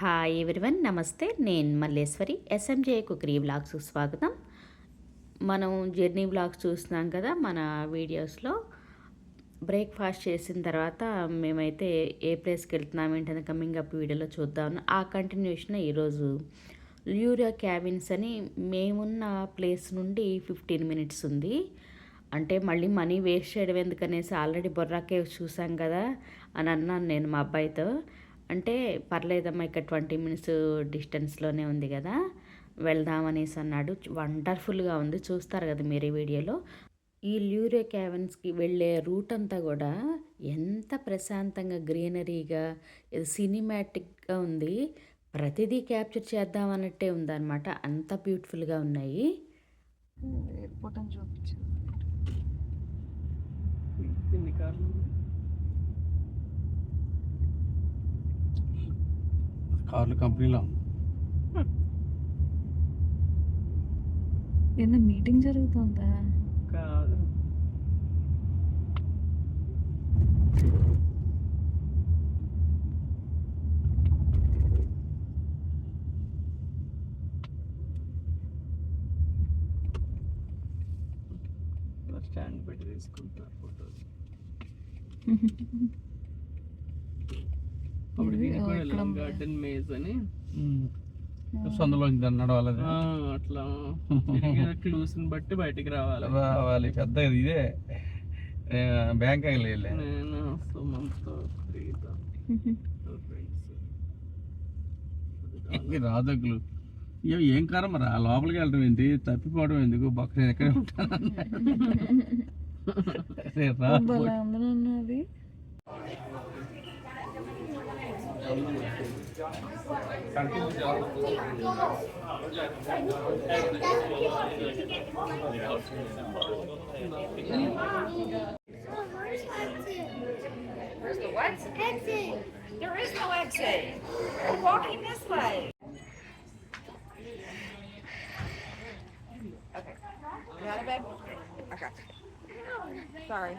Hi everyone నమస్తే. నేను Malleswari SMJ కుక్రీ blogs స్వాగతం. మనం జర్నీ బ్లాగ్స్ చూస్తున్నాం కదా మన వీడియోస్లో బ్రేక్ఫాస్ట్ చేసిన తర్వాత మేమైతే ఏ ప్లేస్కి వెళ్తున్నాం ఏంటనే కమింగ్ అప్ వీడియోలో చూద్దాం. ఆ కంటిన్యూషన్ ఈరోజు ల్యూరియా క్యాబిన్స్ అని మేమున్న ప్లేస్ నుండి ఫిఫ్టీన్ మినిట్స్ ఉంది. అంటే మళ్ళీ మనీ వేస్ట్ చేయడం ఎందుకనేసి ఆల్రెడీ బొర్రా కేవ్స్ చూసాం కదా అని అన్నాను నేను మా అబ్బాయితో. అంటే పర్లేదమ్మా ఇక్కడ ట్వంటీ మినిట్స్ డిస్టెన్స్లోనే ఉంది కదా. వెళ్దామనేసి అన్నాడు. వండర్ఫుల్గా ఉంది. చూస్తారు కదా మీరు ఈ వీడియోలో. ఈ ల్యూరియో క్యావెన్స్కి వెళ్ళే రూట్ అంతా కూడా ఎంత ప్రశాంతంగా గ్రీనరీగా సినిమాటిక్గా ఉంది. ప్రతిదీ క్యాప్చర్ చేద్దాం అన్నట్టే ఉందన్నమాట. అంత బ్యూటిఫుల్గా ఉన్నాయి. ఎయిర్పోర్ట్ అని చూపించారు కార్లు కంపెనీలో. ఏదైనా మీటింగ్ జరుగుతుందా? కాదు. స్టాండ్ పెట్టి తీసుకుంటారు ఫోటోస్ అప్పుడు దీనికి కూడా. గార్డెన్ మేజ్ అని. సందులో నడవాలి అట్లా. క్లూస్ బట్టి బయటికి రావాలి. రావాలి. పెద్ద ఇదే. బ్యాంక్ వెళ్ళి నేను? సుమంత్ రాదగ్గులు ఇవి ఏం కారం మరి ఆ లోపలికి వెళ్ళడం ఏంటి? తప్పిపోవడం ఎందుకు? బొక్క నేను ఎక్కడే ఉంటాను. Where's the what? Exit. There is no exit. We're walking this way. Okay. You got it, babe? Okay. Sorry.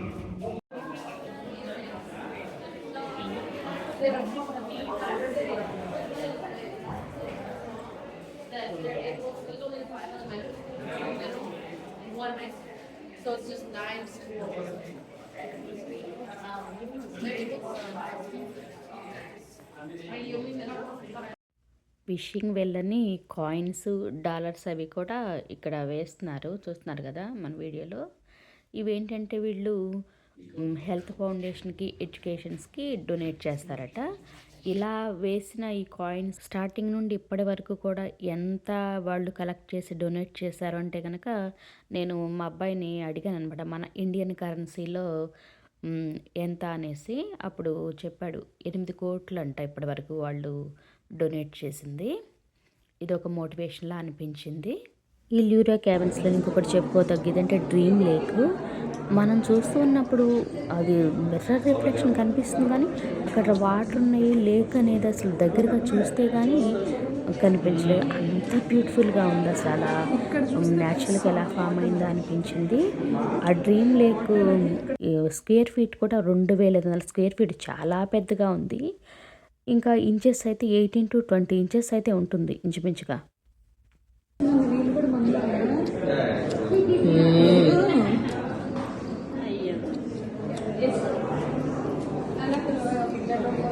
So it's just nine schools. Fishing వెళ్ళని కాయిన్స్ డాలర్స్ అవి కూడా ఇక్కడ వేస్తున్నారు. చూస్తున్నారు కదా మన వీడియోలో. ఇవేంటంటే వీళ్ళు హెల్త్ ఫౌండేషన్కి ఎడ్యుకేషన్స్కి డొనేట్ చేస్తారట. ఇలా వేసిన ఈ కాయిన్స్ స్టార్టింగ్ నుండి ఇప్పటి వరకు కూడా ఎంత వాళ్ళు కలెక్ట్ చేసి డొనేట్ చేశారు అంటే కనుక నేను మా అబ్బాయిని అడిగాను అనమాట మన ఇండియన్ కరెన్సీలో ఎంత అనేసి. అప్పుడు చెప్పాడు ఎనిమిది కోట్లు అంట ఇప్పటి వరకు వాళ్ళు డొనేట్ చేసింది. ఇది ఒక మోటివేషన్లా అనిపించింది. ఈ ల్యూరియా క్యాబిన్స్లో ఇంకొకటి చెప్పుకోదగ్గదంటే డ్రీమ్ లేక్. మనం చూస్తూ ఉన్నప్పుడు అది మిర్రర్ రిఫ్లెక్షన్ కనిపిస్తుంది కానీ అక్కడ వాటర్ ఉన్నాయి లేక్ అనేది అసలు దగ్గరగా చూస్తే కానీ కనిపించలేదు. అంత బ్యూటిఫుల్గా ఉంది అసలు అలా. న్యాచురల్గా ఎలా ఫామ్ అయిందో అనిపించింది. ఆ డ్రీమ్ లేక్ స్క్వేర్ ఫీట్ కూడా రెండు వేల ఐదు వందల స్క్వేర్ ఫీట్ చాలా పెద్దగా ఉంది. ఇంకా ఇంచెస్ అయితే ఎయిటీన్ టు ట్వంటీ ఇంచెస్ అయితే ఉంటుంది ఇంచుమించుగా.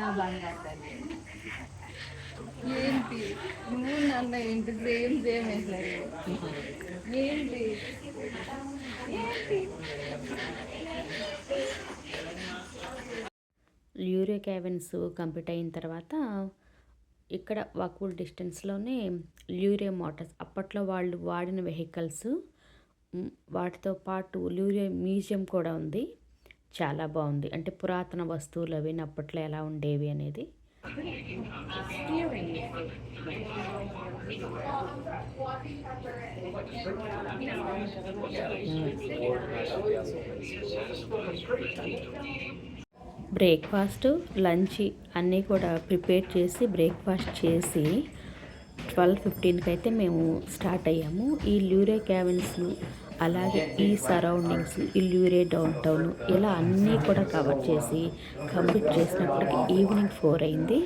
నా బంగారు. తల్లి ఏంటి? నువ్వు నన్ను ఏంటి? సేమ్ సేమ్ వేసారు ఏంటి? ల్యూరియో క్యావెన్స్ కంప్లీట్ అయిన తర్వాత ఇక్కడ వాకబుల్ డిస్టెన్స్లోనే ల్యూరియో మోటార్స్. అప్పట్లో వాళ్ళు వాడిన వెహికల్స్ వాటితో పాటు ల్యూరియో మ్యూజియం కూడా ఉంది. చాలా బాగుంది. అంటే పురాతన వస్తువులు అవి అప్పట్లో ఎలా ఉండేవి అనేది. బ్రేక్ఫాస్ట్ లంచ్ అన్నీ కూడా ప్రిపేర్ చేసి బ్రేక్ఫాస్ట్ చేసి ట్వెల్వ్ ఫిఫ్టీన్కి అయితే మేము స్టార్ట్ అయ్యాము. ఈ ల్యూరే క్యావెన్స్ను అలాగే ఈ సరౌండింగ్స్ ఇల్యూరే డౌన్ టౌన్ ఇలా అన్నీ కూడా కవర్ చేసి కంప్లీట్ చేసినప్పటికి ఈవినింగ్ ఫోర్ అయింది.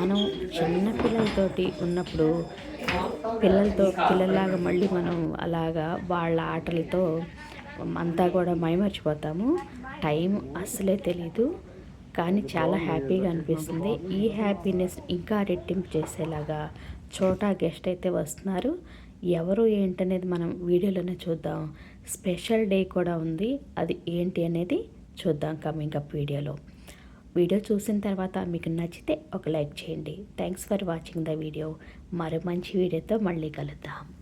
మనం చిన్న పిల్లలతోటి ఉన్నప్పుడు పిల్లలతో పిల్లల్లాగా మళ్ళీ మనం అలాగా వాళ్ళ ఆటలతో అంతా కూడా మైమర్చిపోతాము. టైం అస్సలే తెలీదు కానీ చాలా హ్యాపీగా అనిపిస్తుంది. ఈ హ్యాపీనెస్ ఇంకా రెట్టింపు చేసేలాగా చోటా గెస్ట్ అయితే వస్తున్నారు. ఎవరు ఏంటనేది మనం వీడియోలోనే చూద్దాం. స్పెషల్ డే కూడా ఉంది. అది ఏంటి అనేది చూద్దాం కమింగ్ అప్ వీడియోలో. వీడియో చూసిన తర్వాత మీకు నచ్చితే ఒక లైక్ చేయండి. Thanks for watching the video మరో మంచి వీడియోతో మళ్ళీ కలుద్దాం.